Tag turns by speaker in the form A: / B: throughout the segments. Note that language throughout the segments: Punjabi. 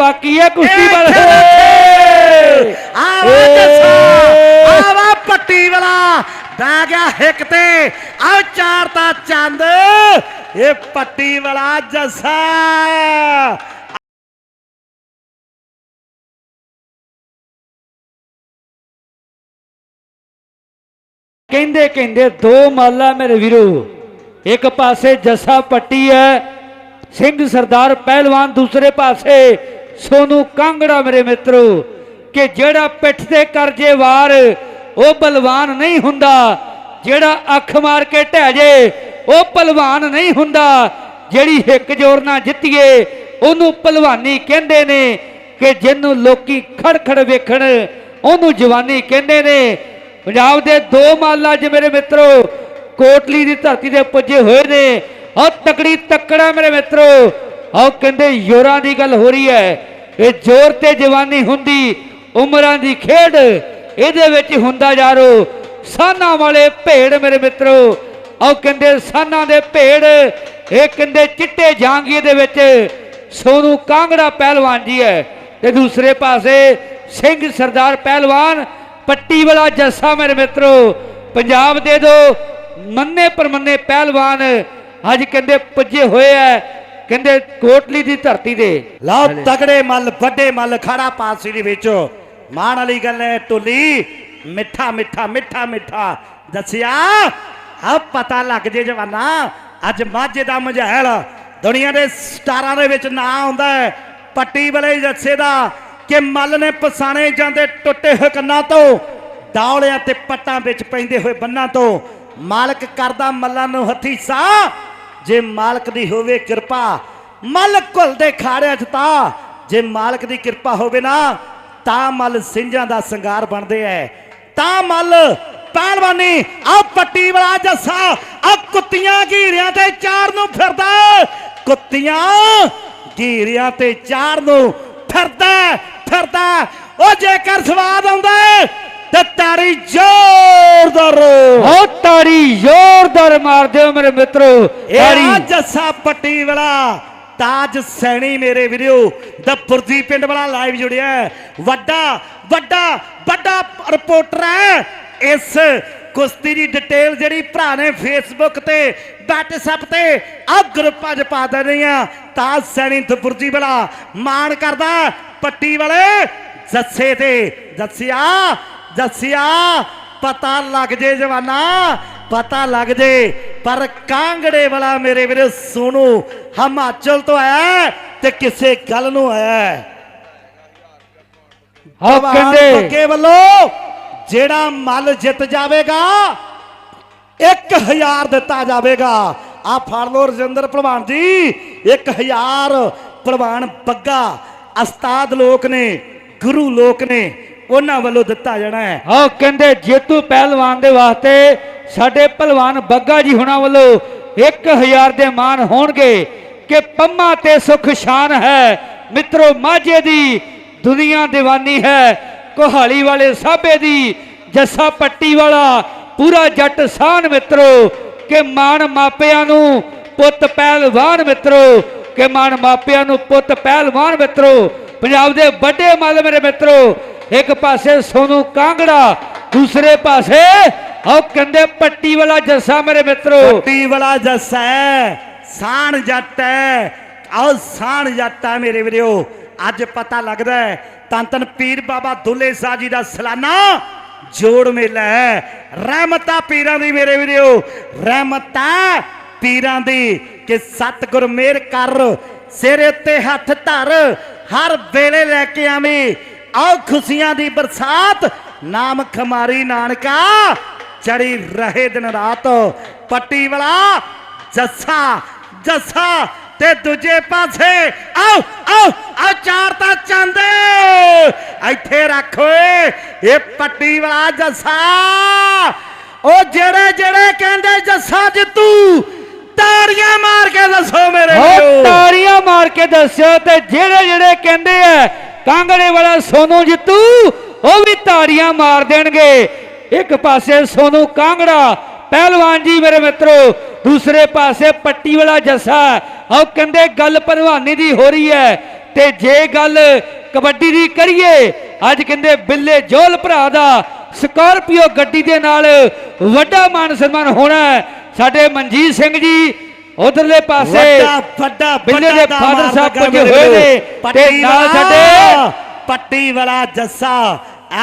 A: ਬਾਕੀ ਹੈ ਕੁਸ਼ਤੀ
B: ਇਹ
A: ਵਾਲੇ
B: ਖੇਡ ਆਵਾ
A: ਏ।
B: ਜੱਸਾ ਆਵਾ ਪੱਟੀ ਵਾਲਾ ਬਹਿ ਗਿਆ ਹਿੱਕ ਤੇ ਆ ਚਾਰ ਤਾਂ ਚੰਦ ਇਹ ਪੱਟੀ ਵਾਲਾ ਜੱਸਾ
A: ਕਹਿੰਦੇ ਕਹਿੰਦੇ ਦੋ ਮਾਲਾ ਮੇਰੇ ਵੀਰੋ ਇੱਕ ਪਾਸੇ ਜੱਸਾ ਪੱਟੀ ਹੈ ਸਿੰਘ ਸਰਦਾਰ ਪਹਿਲਵਾਨ ਦੂਸਰੇ ਪਾਸੇ ਸੋਨੂੰ ਕਾਂਗੜਾ ਮੇਰੇ ਮਿੱਤਰੋ, ਕਿ ਜਿਹੜਾ ਪਿੱਠ ਤੇ ਕਰਜੇ ਵਾਰ, ਉਹ ਬਲਵਾਨ ਨਹੀਂ ਹੁੰਦਾ। ਜਿਹੜਾ ਅੱਖ ਮਾਰ ਕੇ ਢਹਿ ਜੇ, ਉਹ ਪਹਿਲਵਾਨ ਨਹੀਂ ਹੁੰਦਾ। ਜਿਹੜੀ ਹਿੱਕ ਜੋਰ ਨਾਲ ਜਿੱਤੀਏ, ਉਹਨੂੰ ਪਹਿਲਵਾਨੀ ਕਹਿੰਦੇ ਨੇ ਕਿ ਜਿਹਨੂੰ ਲੋਕੀ ਖੜਖੜ ਵੇਖਣ, ਉਹਨੂੰ ਜਵਾਨੀ ਕਹਿੰਦੇ ਨੇ। ਪੰਜਾਬ ਦੇ ਦੋ ਮਾਲ ਅੱਜ ਮੇਰੇ ਮਿੱਤਰੋ, ਕੋਟਲੀ ਦੀ ਧਰਤੀ ਤੇ ਪੁੱਜੇ ਹੋਏ ਨੇ। ਆਹ ਤਕੜੀ ਤੱਕੜਾ ਮੇਰੇ ਮਿੱਤਰੋ ਆਓ ਕਹਿੰਦੇ ਯੋਰਾਂ ਦੀ ਗੱਲ ਹੋ ਰਹੀ ਹੈ। ਇਹ ਜ਼ੋਰ ਤੇ ਜਵਾਨੀ ਹੁੰਦੀ, ਉਮਰਾਂ ਦੀ ਖੇਡ, ਇਹਦੇ ਵਿੱਚ ਹੁੰਦਾ ਯਾਰੋ ਸਾਨਾ ਵਾਲੇ ਭੇੜ ਮੇਰੇ ਮਿੱਤਰੋ, ਆਹ ਕਹਿੰਦੇ ਸਾਨਾ ਦੇ ਭੇੜ ਇਹ ਕਹਿੰਦੇ ਚਿੱਟੇ ਜਾਂਗੀਏ ਦੇ ਵਿੱਚ ਸੋਨੂ ਕਾਂਗੜਾ ਪਹਿਲਵਾਨ ਜੀ ਹੈ। ਤੇ ਦੂਸਰੇ ਪਾਸੇ ਸਿੰਘ ਸਰਦਾਰ ਪਹਿਲਵਾਨ, ਪੱਟੀ ਵਾਲਾ ਜੱਸਾ ਮੇਰੇ ਮਿੱਤਰੋ, ਪੰਜਾਬ ਦੇ ਦੋ ਮੰਨੇ ਪਰਮੰਨੇ ਪਹਿਲਵਾਨ ਅੱਜ ਕਹਿੰਦੇ ਪੁੱਜੇ ਹੋਏ ਐ ਕਹਿੰਦੇ ਕੋਟਲੀ ਦੀ ਧਰਤੀ ਦੇ
B: ਲਓ ਤਗੜੇ ਮੱਲ ਵੱਡੇ ਮੱਲ ਖੜਾ ਪਾਸੀ ਦੇ ਵਿੱਚ। ਮਾਣ ਵਾਲੀ ਗੱਲ ਹੈ ਟੋਲੀ ਮਿੱਠਾ ਮਿੱਠਾ ਮਿੱਠਾ ਮਿੱਠਾ। ਦੱਸਿਆ ਆ ਪਤਾ ਲੱਗ ਜੇ ਜਵਾਨਾ ਅੱਜ ਮਾਝੇ ਦਾ ਮਝੈਲ। ਦੁਨੀਆ ਦੇ ਸਟਾਰਾਂ ਦੇ ਵਿੱਚ ਨਾਂ ਆਉਂਦਾ ਹੈ ਪੱਟੀ ਵਾਲੇ ਜੱਸੇ ਦਾ ਕਿ ਮੱਲ ਨੇ ਪਸਾਣੇ ਜਾਂਦੇ ਟੁੱਟੇ ਹੋਏ ਕੰਨਾਂ ਤੋਂ ਡੌਲਿਆਂ ਤੇ ਪੱਟਾਂ ਵਿੱਚ ਪੈਂਦੇ ਹੋਏ ਬੰਨਾਂ ਤੋਂ। ਮਾਲਕ ਕਰਦਾ ਮੱਲਾਂ ਨੂੰ ਹੱਥੀ ਸਾਹ ਜੇ ਮਾਲਕ ਦੀ ਹੋਵੇ ਕਿਰਪਾ, ਮੱਲ ਘੁਲਦੇ ਖਾੜਿਆਂ 'ਚ ਤਾਂ। ਜੇ ਮਾਲਕ ਦੀ ਕਿਰਪਾ ਹੋਵੇ ਨਾ, ਤਾਂ ਮੱਲ ਸਿੰਘਾਂ ਦਾ ਸ਼ਿੰਗਾਰ ਬਣਦੇ ਐ। ਤਾਂ ਮੱਲ ਪਹਿਲਵਾਨੀ ਆ ਪੱਟੀ ਵਾਲਾ ਜੱਸਾ ਆ ਕੁੱਤੀਆਂ ਘੀਰਿਆਂ ਤੇ ਚਾਰ ਨੂੰ ਫਿਰਦਾ ਕੁੱਤੀਆਂ ਘੀਰਿਆਂ ਤੇ ਚਾਰ ਨੂੰ ਫਿਰਦਾ ਫਿਰਦਾ ਉਹ ਜੇਕਰ ਸਵਾਦ ਆਉਂਦਾ ਤੇ ਤਾੜੀ ਜ਼ੋਰਦਾਰ
A: ਹੋ ਤਾੜੀ ਜ਼ੋਰਦਾਰ ਮਾਰ ਦਿਓ ਮੇਰੇ ਮਿੱਤਰੋ। ਤਾੜੀ
B: ਜੱਸਾ ਪੱਟੀ ਵਾਲਾ। ਤਾਜ ਸੈਣੀ ਮੇਰੇ ਵੀਰੋ ਦਾ ਪੁਰਜੀ ਪਿੰਡ ਵਾਲਾ ਲਾਈਵ ਜੁੜਿਆ। ਵੱਡਾ ਵੱਡਾ ਵੱਡਾ ਰਿਪੋਰਟਰ ਹੈ। ਇਸ ਕੁਸ਼ਤੀ ਦੀ ਡਿਟੇਲ ਜਿਹੜੀ ਭਰਾ ਨੇ ਫੇਸਬੁੱਕ ਤੇ WhatsApp ਤੇ ਆ ਗਰੁੱਪਾਂ 'ਚ ਪਾ ਦੇਣੀ ਆ। ਤਾਜ ਸੈਣੀ ਦਪੁਰਜੀ ਵਾਲਾ ਮਾਣ ਕਰਦਾ ਪੱਟੀ ਵਾਲੇ ਜੱਸੇ ਤੇ। ਜੱਸਿਆ ਜੱਸਿਆ ਪਤਾ ਲੱਗ ਜੇ ਜਵਾਨਾ ਪਤਾ ਲੱਗ ਜੇ ਪਰ ਕਾਂਗੜੇ ਵਾਲਾ ਮੇਰੇ ਵੀਰੇ ਸੋਨੂ ਹਿਮਾਚਲ ਤੋਂ ਆਇਆ ਤੇ ਕਿਸੇ ਗੱਲ ਨੂੰ ਆਇਆ ਹੈ।
A: ਹੋ
B: ਭਗਵਾਨ
A: ਕਹਿੰਦੇ
B: ਬੱਗੇ ਵੱਲੋਂ ਜਿਹੜਾ ਮੱਲ ਜਿੱਤ ਜਾਵੇਗਾ 1000 ਦਿੱਤਾ ਜਾਵੇਗਾ। ਆ ਫੜ ਲੋ ਰਜਿੰਦਰ ਭਲਵਾਨ ਜੀ 1000 ਭਲਵਾਨ ਬੱਗਾ। ਉਸਤਾਦ ਲੋਕ ਨੇ ਗੁਰੂ ਲੋਕ ਨੇ ਉਹਨਾਂ ਵੱਲੋਂ ਦਿੱਤਾ ਜਾਣਾ ਹੈ।
A: ਆਹ ਕਹਿੰਦੇ ਜੇਤੂ ਪਹਿਲਵਾਨ ਦੇ ਵਾਸਤੇ ਸਾਡੇ ਪਹਿਲਵਾਨ ਬੱਗਾ ਜੀ ਹੁਣਾਂ ਵੱਲੋਂ 1000 ਦੇ ਮਾਨ ਹੋਣਗੇ ਕਿ ਪੰਮਾ ਤੇ ਸੁਖ ਸ਼ਾਨ ਹੈ। ਮਿੱਤਰੋ, ਮਾਝੇ ਦੀ ਦੁਨੀਆ ਦੀਵਾਨੀ ਹੈ। ਕੋਹਾਲੀ ਵਾਲੇ ਸਾਬੇ ਦੀ ਜੱਸਾ ਪੱਟੀ ਵਾਲਾ ਪੂਰਾ ਜੱਟ ਸਾਨ ਮਿੱਤਰੋ, ਕਿ ਮਾਣ ਮਾਪਿਆਂ ਨੂੰ ਪੁੱਤ ਪਹਿਲਵਾਨ ਮਿੱਤਰੋ, ਕਿ ਮਾਣ ਮਾਪਿਆਂ ਨੂੰ ਪੁੱਤ ਪਹਿਲਵਾਨ ਮਿੱਤਰੋ ਪੰਜਾਬ ਦੇ ਵੱਡੇ ਮੱਲ ਮੇਰੇ ਮਿੱਤਰੋ, ਇੱਕ ਪਾਸੇ ਸੋਨੂ ਕਾਂਗੜਾ, ਦੂਸਰੇ ਪਾਸੇ ਆਹ ਕਹਿੰਦੇ ਪੱਟੀ ਵਾਲਾ ਜੱਸਾ ਮੇਰੇ ਮਿੱਤਰੋ।
B: ਪੱਟੀ ਵਾਲਾ ਜੱਸਾ ਸਾਣ ਜੱਟ ਹੈ, ਆਓ ਸਾਣ ਜੱਟ ਹੈ ਮੇਰੇ ਵੀਰੋ। ਅੱਜ ਪਤਾ ਲੱਗਦਾ ਹੈ, ਤਨ ਤਨ ਪੀਰ ਬਾਬਾ ਦੁੱਲੇ ਸਾਹਿਬ ਜੀ ਦਾ ਸਲਾਨਾ ਜੋੜ ਮੇਲਾ ਹੈ। ਰਹਿਮਤਾਂ ਪੀਰਾਂ ਦੀ ਮੇਰੇ ਵੀਰੋ, ਰਹਿਮਤਾਂ ਪੀਰਾਂ ਦੀ ਕਿ ਸਤਿਗੁਰ ਮਿਹਰ ਕਰ, ਸਿਰ ਉੱਤੇ ਹੱਥ ਧਰ ਹਰ ਵੇਲੇ ਲੈ ਕੇ ਆਵੀਂ। ਆਓ ਖੁਸ਼ੀਆਂ ਦੀ ਬਰਸਾਤ, ਨਾਮ ਖਮਾਰੀ ਨਾਨਕਾ, ਚੜੀ ਰਹੇ ਦਿਨ ਰਾਤ। ਪੱਟੀ ਵਾਲਾ, ਜੱਸਾ ਜੱਸਾ ਤੇ ਦੂਜੇ ਪਾਸੇ। ਆਓ ਆਓ ਆ ਚਾਰ ਤਾਂ ਚੰਦੇ। ਇੱਥੇ ਰੱਖ ਓਏ, ਇਹ ਪੱਟੀ ਵਾਲਾ ਜੱਸਾ। ਉਹ ਜਿਹੜੇ ਜਿਹੜੇ ਕਹਿੰਦੇ ਜੱਸਾ ਜਿੱਤੂ ਤਾੜੀਆਂ ਮਾਰ ਕੇ ਦੱਸੋ ਮੇਰੇ ਵੀਰੋ।
A: ਤਾੜੀਆਂ ਮਾਰ ਕੇ ਦੱਸਿਓ ਤੇ ਜਿਹੜੇ ਜਿਹੜੇ ਕਹਿੰਦੇ ਆ ਕਾਂਗੜੇ ਵਾਲਾ ਸੋਨੂ ਜਿੱਤੂ ਉਹ ਵੀ ਤਾੜੀਆਂ ਮਾਰ ਦੇਣਗੇ। ਇੱਕ ਪਾਸੇ ਸੋਨੂ ਕਾਂਗੜਾ ਪਹਿਲਵਾਨ ਜੀ ਮੇਰੇ ਮਿੱਤਰੋ ਦੂਸਰੇ ਪਾਸੇ ਪੱਟੀ ਵਾਲਾ ਜੱਸਾ। ਉਹ ਕਹਿੰਦੇ ਗੱਲ ਭਲਵਾਨੀ ਦੀ ਹੋ ਰਹੀ ਹੈ ਤੇ ਜੇ ਗੱਲ ਕਬੱਡੀ ਦੀ ਕਰੀਏ ਅੱਜ ਕਹਿੰਦੇ ਬਿੱਲੇ ਜੋਲ ਭਰਾ ਦਾ ਸਕਾਰਪੀਓ ਗੱਡੀ ਦੇ ਨਾਲ ਵੱਡਾ ਮਾਨ ਸਨਮਾਨ ਹੋਣਾ ਹੈ। ਸਾਡੇ ਮਨਜੀਤ ਸਿੰਘ ਜੀ ਉਧਰਲੇ ਪਾਸੇ
B: ਵੱਡਾ ਵੱਡਾ
A: ਦੇ ਫਾਦਰ ਸਾਹਿਬ ਪੁੱਜੇ ਹੋਏ ਨੇ। ਤੇ ਨਾਲ ਸਾਡੇ
B: ਪੱਟੀ ਵਾਲਾ ਜੱਸਾ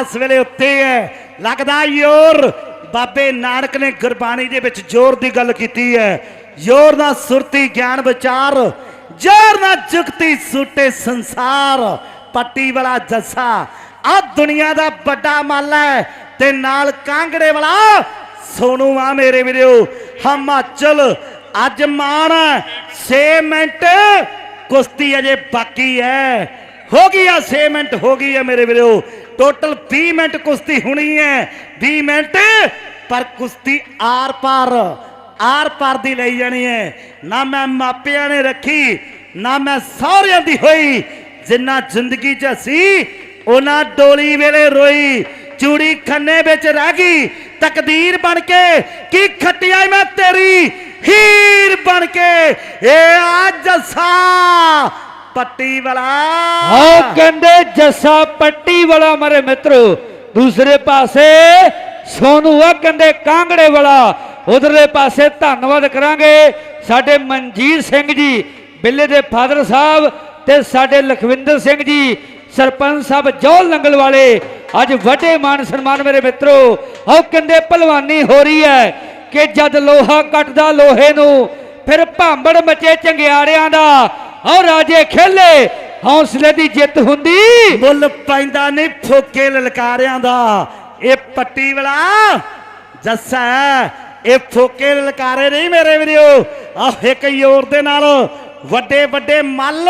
B: ਇਸ ਵੇਲੇ ਉੱਤੇ ਹੈ। ਲੱਗਦਾ ਯੋਰ ਬਾਬੇ ਨਾਨਕ ਨੇ ਗੁਰਬਾਣੀ ਦੇ ਵਿੱਚ ਜ਼ੋਰ ਦੀ ਗੱਲ ਕੀਤੀ ਹੈ। ਜ਼ੋਰ ਨਾਲ ਸੁਰਤੀ ਗਿਆਨ ਵਿਚਾਰ ਜ਼ੋਰ ਨਾਲ ਜੁਗਤੀ ਸੂਟੇ ਸੰਸਾਰ। ਪੱਟੀ ਵਾਲਾ ਜੱਸਾ ਆ ਦੁਨੀਆ ਦਾ ਵੱਡਾ ਮੱਲ ਹੈ ਤੇ ਨਾਲ ਕਾਂਗੜੇ ਵਾਲਾ ਸੋਨੂ ਆ ਮੇਰੇ ਵੀਰੋ, ਹਿਮਾਚਲ, ਅੱਜ ਮਾਣ 6 ਮਿੰਟ, ਕੁਸ਼ਤੀ ਅਜੇ ਬਾਕੀ ਹੈ। ਹੋ ਗਈ ਆ 6 ਮਿੰਟ, ਹੋ ਗਈ ਹੈ ਮੇਰੇ ਵੀਰੋ। ਟੋਟਲ 20 ਮਿੰਟ ਕੁਸ਼ਤੀ ਹੋਣੀ ਹੈ 20 ਮਿੰਟ, ਪਰ ਕੁਸ਼ਤੀ ਆਰ ਪਾਰ ਆਰ ਪਾਰ ਦੀ ਲਈ ਜਾਣੀ ਹੈ। ਨਾ ਮੈਂ ਮਾਪਿਆਂ ਨੇ ਰੱਖੀ, ਨਾ ਮੈਂ ਸਹੁਰਿਆਂ ਦੀ ਹੋਈ। ਜਿੰਨਾ ਜ਼ਿੰਦਗੀ 'ਚ ਸੀ ਉਹਨਾਂ ਡੋਲੀ ਵੇਲੇ ਰੋਈ, ਚੂੜੀ ਖੰਨੇ ਵਿੱਚ ਰਹਿ ਗਈ। ਤਕਦੀਰ ਬਣ ਕੇ ਕੀ ਖਟਿਆ ਮੈਂ ਤੇਰੀ ਹੀਰ ਬਣ ਕੇ? ਇਹ ਅੱਜ ਸਾ ਪੱਟੀ ਵਾਲਾ।
A: ਆਓ ਕਹਿੰਦੇ ਜੱਸਾ ਪੱਟੀ ਵਾਲਾ ਮਰੇ ਮਿੱਤਰੋ, ਦੂਸਰੇ ਪਾਸੇ ਸੋਨੂ ਆ ਕਹਿੰਦੇ ਕਾਂਗੜੇ ਵਾਲਾ। ਉਧਰਲੇ ਪਾਸੇ ਧੰਨਵਾਦ ਕਰਾਂਗੇ ਸਾਡੇ ਮਨਜੀਤ ਸਿੰਘ ਜੀ, ਬਿੱਲੇ ਦੇ ਫਾਦਰ ਸਾਹਿਬ ਤੇ ਸਾਡੇ ਲਖਵਿੰਦਰ ਸਿੰਘ ਜੀ, ਸਰਪੰਚ ਸਾਹਿਬ ਜੋਲ ਨੰਗਲ ਵਾਲੇ। ਅੱਜ ਵੱਡੇ ਮਾਨ ਸਨਮਾਨ ਮੇਰੇ ਮਿੱਤਰੋ, ਆਓ ਕਹਿੰਦੇ ਭਲਵਾਨੀ ਹੋ ਰਹੀ ਹੈ ਕਿ ਜਦ ਲੋਹਾ ਕੱਟਦਾ ਲੋਹੇ ਨੂੰ, ਫਿਰ ਭਾਂਬੜ ਮਚੇ ਚੰਗਿਆੜਿਆਂ ਦਾ ਔਰ ਰਾਜੇ ਖੇਲੇ, ਹੌਸਲੇ ਦੀ ਜਿੱਤ ਹੁੰਦੀ।
B: ਮੁੱਲ ਪੈਂਦਾ ਨਹੀਂ ਫੋਕੇ ਲਲਕਾਰਿਆਂ ਦਾ, ਇਹ ਪੱਟੀ ਵਾਲਾ ਜੱਸਾ ਇਹ ਫੋਕੇ ਲਲਕਾਰੇ ਨਹੀਂ ਮੇਰੇ ਵੀਰੋ। ਆ ਇੱਕ ਯੋਰ ਦੇ ਨਾਲ ਵੱਡੇ ਵੱਡੇ ਮੱਲ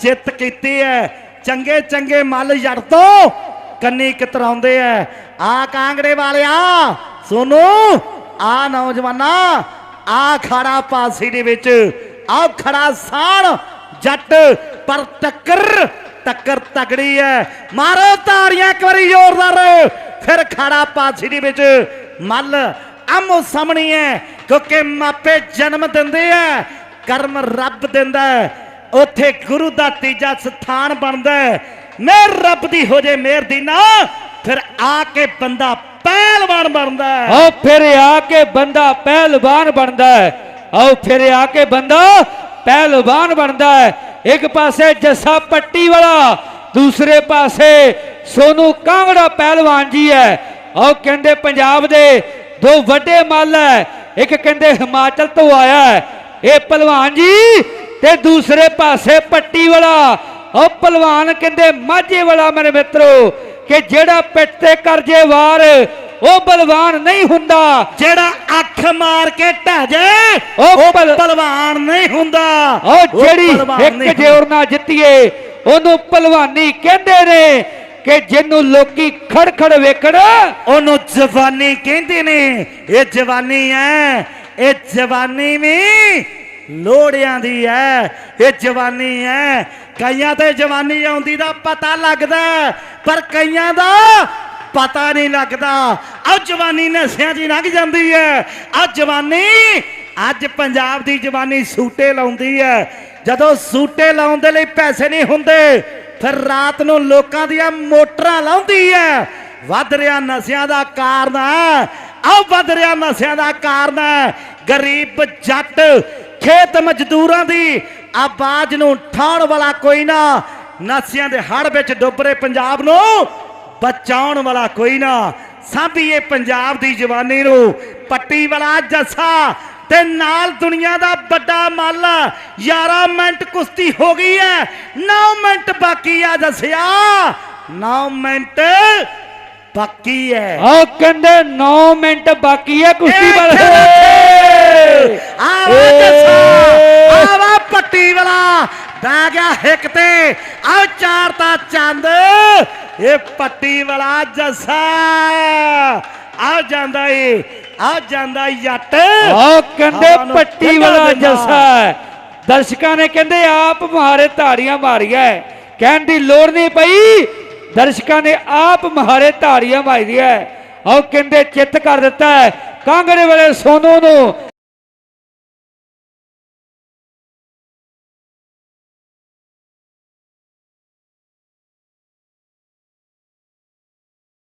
B: ਜਿੱਤ ਕੀਤੀ ਹੈ, ਚੰਗੇ ਚੰਗੇ ਮੱਲ ਜੜ ਤੋਂ ਕੰਨੀ ਕਿਤਰਾਉਂਦੇ ਐ। ਆ ਕਾਂਗੜੇ ਵਾਲਿਆ, ਸੋਨੂ, ਆ ਨੌਜਵਾਨਾ, ਆ ਖੜਾ ਪਾਸੀ ਦੇ ਵਿੱਚ, ਆ ਖੜਾ ਸਾਣ, ਜੱਟ, ਪਰ ਟੱਕਰ ਟੱਕਰ ਤਗੜੀ ਐ। ਮਾਰੋ ਤਾੜੀਆਂ ਇੱਕ ਵਾਰੀ ਜ਼ੋਰਦਾਰ, ਫਿਰ ਖੜਾ ਪਾਸੀ ਦੇ ਵਿੱਚ, ਮੱਲ ਆਮੋ ਸਾਹਮਣੀ ਐ। ਕਿਉਂਕਿ ਮਾਪੇ ਜਨਮ ਦਿੰਦੇ ਐ, ਕਰਮ ਰੱਬ ਦਿੰਦਾ ਉੱਥੇ ਗੁਰੂ ਦਾ ਤੀਜਾ ਸਥਾਨ ਬਣਦਾ ਮਿਹਰ ਰੱਬ ਦੀ ਹੋ ਜੇ ਮਿਹਰ ਦੀ ਨਾ, ਫਿਰ ਆ ਕੇ ਬੰਦਾ ਪਹਿਲਵਾਨ ਬਣਦਾ ਹੈ।
A: ਆਓ ਫਿਰ ਆ ਕੇ ਬੰਦਾ ਪਹਿਲਵਾਨ ਬਣਦਾ ਹੈ। ਆਓ ਫਿਰ ਆ ਕੇ ਬੰਦਾ ਪਹਿਲਵਾਨ ਬਣਦਾ ਹੈ। ਇੱਕ ਪਾਸੇ ਜੱਸਾ ਪੱਟੀ ਵਾਲਾ, ਦੂਸਰੇ ਪਾਸੇ ਸੋਨੂ ਕਾਂਗੜਾ ਪਹਿਲਵਾਨ ਜੀ ਹੈ। ਆਓ ਕਹਿੰਦੇ ਪੰਜਾਬ ਦੇ ਦੋ ਵੱਡੇ ਮੱਲ ਹੈ। ਇੱਕ ਕਹਿੰਦੇ ਹਿਮਾਚਲ ਤੋਂ ਆਇਆ ਹੈ। ਇਹ ਪਹਿਲਵਾਨ ਜੀ ਤੇ ਦੂਸਰੇ ਪਾਸੇ ਪੱਟੀ ਵਾਲਾ ਉਹ ਪਹਿਲਵਾਨ ਕਹਿੰਦੇ ਮਾਝੇ ਵਾਲਾ ਮੇਰੇ ਮਿੱਤਰੋ ਕਿ ਜਿਹੜਾ ਪਿੱਠ ਤੇ ਕਰਜੇ ਵਾਰ ਉਹ ਬਲਵਾਨ ਨਹੀਂ ਹੁੰਦਾ।
B: ਜਿਹੜਾ ਅੱਖ ਮਾਰ ਕੇ ਢਹਿ ਜੇ
A: ਉਹ
B: ਪਹਿਲਵਾਨ ਨਹੀਂ ਹੁੰਦਾ।
A: ਉਹ ਜਿਹੜੀ ਇੱਕ ਜੋਰ ਨਾਲ ਜਿੱਤੀਏ ਉਹਨੂੰ ਪਹਿਲਵਾਨੀ ਕਹਿੰਦੇ ਨੇ ਕਿ ਜਿਹਨੂੰ ਲੋਕੀ ਖੜਖੜ ਵੇਖਣ।
B: ਉਹਨੂੰ ਜਵਾਨੀ ਕਹਿੰਦੇ ਨੇ। ਇਹ ਜਵਾਨੀ ਹੈ ਇਹ ਜਵਾਨੀ ਵੀ ਲੋੜਿਆਂ ਦੀ ਹੈ ਇਹ ਜਵਾਨੀ ਹੈ ਕਈਆਂ ਤੇ ਜਵਾਨੀ ਆਉਂਦੀ ਦਾ ਪਤਾ ਲੱਗਦਾ ਪਰ ਕਈਆਂ ਦਾ ਪਤਾ ਨਹੀਂ ਲੱਗਦਾ। ਆ ਜਵਾਨੀ ਨਸਿਆਂ 'ਚ ਲੰਘ ਜਾਂਦੀ ਹੈ। ਆ ਜਵਾਨੀ, ਅੱਜ ਪੰਜਾਬ ਦੀ ਜਵਾਨੀ ਸੂਟੇ ਲਾਉਂਦੀ ਹੈ। ਜਦੋਂ ਸੂਟੇ ਲਾਉਣ ਦੇ ਲਈ ਪੈਸੇ ਨਹੀਂ ਹੁੰਦੇ, ਫਿਰ ਰਾਤ ਨੂੰ ਲੋਕਾਂ ਦੀਆਂ ਮੋਟਰਾਂ ਲਾਉਂਦੀ ਹੈ। ਵੱਧ ਰਿਹਾ ਨਸ਼ਿਆਂ ਦਾ ਕਾਰਨ ਹੈ। ਆਹ ਵੱਧ ਰਿਹਾ ਨਸ਼ਿਆਂ ਦਾ ਕਾਰਨ ਹੈ। ਗਰੀਬ ਜੱਟ, ਖੇਤ ਮਜ਼ਦੂਰਾਂ ਦੀ ਆਵਾਜ਼ ਨੂੰ ਠਾਉਣ ਵਾਲਾ ਕੋਈ ਨਾ। ਨਸ਼ਿਆਂ ਦੇ ਹੜ ਵਿੱਚ ਡੁੱਬ ਰਹੇ ਪੰਜਾਬ ਨੂੰ ਬਚਾਉਣ ਵਾਲਾ ਕੋਈ ਨਾ। ਸਾਂਭੀਏ ਪੰਜਾਬ ਦੀ ਜਵਾਨੀ ਨੂੰ। ਪੱਟੀ ਵਾਲਾ ਜੱਸਾ ਤੇ ਨਾਲ ਦੁਨੀਆ ਦਾ ਵੱਡਾ ਮੱਲ। 11 ਮਿੰਟ ਕੁਸ਼ਤੀ ਹੋ ਗਈ ਹੈ 9 ਮਿੰਟ ਬਾਕੀ ਆ ਦੱਸਿਆ 9 ਮਿੰਟ ਬਾਕੀ ਹੈ
A: ਉਹ ਕਹਿੰਦੇ 9 ਮਿੰਟ ਬਾਕੀ ਹੈ ਕੁਸ਼ਤੀ ਵਾਲੇ।
B: ਆਵਾ ਜੱਸਾ ਆਵਾ ਬਹਿ ਗਿਆ ਹਿੱਕ ਤੇ ਆ ਚਾਰ ਤਾਂ ਚੰਦ ਇਹ ਪੱਟੀ ਵਾਲਾ ਜੱਸਾ ਆ ਜਾਂਦਾ ਏ ਆ ਜਾਂਦਾ
A: ਕਹਿੰਦੇ
B: ਹਵਾ ਨੂੰ
A: ਪੱਟੀ ਵਾਲਾ। ਜੱਸਾ। ਦਰਸ਼ਕਾਂ ਨੇ ਕਹਿੰਦੇ ਆਪ ਮਹਾਰੇ ਤਾੜੀਆਂ ਮਾਰੀਆਂ। ਕਹਿਣ ਦੀ ਲੋੜ ਨਹੀਂ ਪਈ ਦਰਸ਼ਕਾਂ ਨੇ ਆਪ ਮਹਾਰੇ ਤਾੜੀਆਂ ਮਾਰੀਆਂ ਹੈ। ਉਹ ਕਹਿੰਦੇ ਚਿੱਤ ਕਰ ਦਿੱਤਾ ਕਾਂਗੜੇ ਵਾਲੇ ਸੋਨੂ ਨੂੰ